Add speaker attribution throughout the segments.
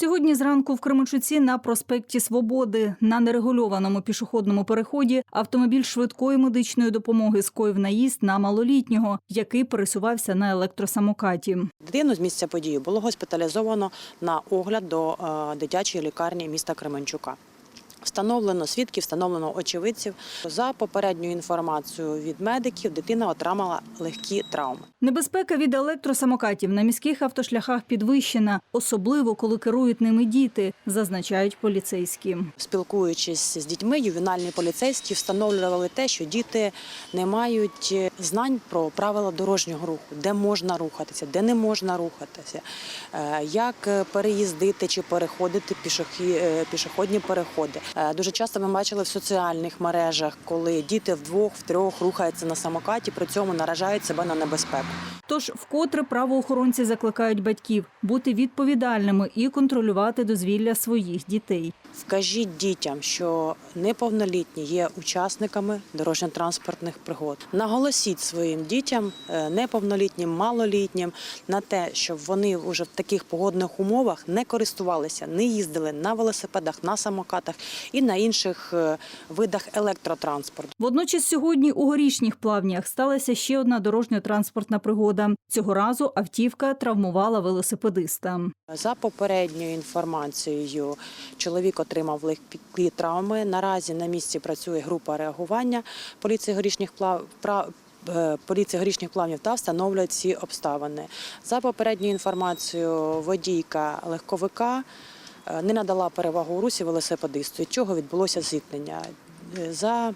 Speaker 1: Сьогодні зранку в Кременчуці на проспекті Свободи на нерегульованому пішохідному переході автомобіль швидкої медичної допомоги скоїв наїзд на малолітнього, який пересувався на електросамокаті.
Speaker 2: Дитину з місця події було госпіталізовано на огляд до е, дитячої лікарні міста Кременчука. Встановлено свідків, встановлено очевидців. За попередньою інформацією від медиків, дитина отримала легкі травми.
Speaker 1: Небезпека від електросамокатів на міських автошляхах підвищена, особливо коли керують ними діти, зазначають поліцейські.
Speaker 2: Спілкуючись з дітьми, ювенальні поліцейські встановлювали те, що діти не мають е, знань про правила дорожнього руху, де можна рухатися, де не можна рухатися, е, як е, переїздити чи переходити пішохі- пішохідні переходи. Е, Дуже часто ми бачили в соціальних мережах, коли діти вдвох, втрьох рухаються на самокаті, при цьому наражають себе на небезпеку.
Speaker 1: Тож вкотре правоохоронці закликають батьків бути відповідальними і контролювати дозвілля своїх дітей.
Speaker 2: Вкажіть дітям, що неповнолітні є учасниками дорожньо-транспортних пригод. Наголосіть своїм дітям, е, неповнолітнім, малолітнім, на те, щоб вони вже в таких погодних умовах не користувалися, не їздили на велосипедах, на самокатах і на інших е, видах електротранспорту.
Speaker 1: Водночас сьогодні у горішніх плавнях сталася ще одна дорожньо-транспортна пригода. Цього разу автівка травмувала велосипедиста.
Speaker 2: За попередньою інформацією, чоловік отримав легкі травми. Наразі на місці працює група реагування поліції горішніх плав. е, Поліції горішніх плавнів та встановлюють ці обставини. За попередньою інформацією, водійка легковика е, не надала перевагу у русі велосипедисту, від чого відбулося зіткнення. Е, За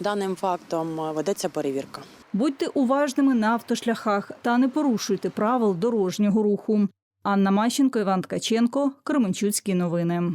Speaker 2: даним фактом ведеться перевірка.
Speaker 1: Будьте уважними на автошляхах та не порушуйте правил дорожнього руху. Анна Мащенко, Іван Ткаченко, Кременчуцькі новини.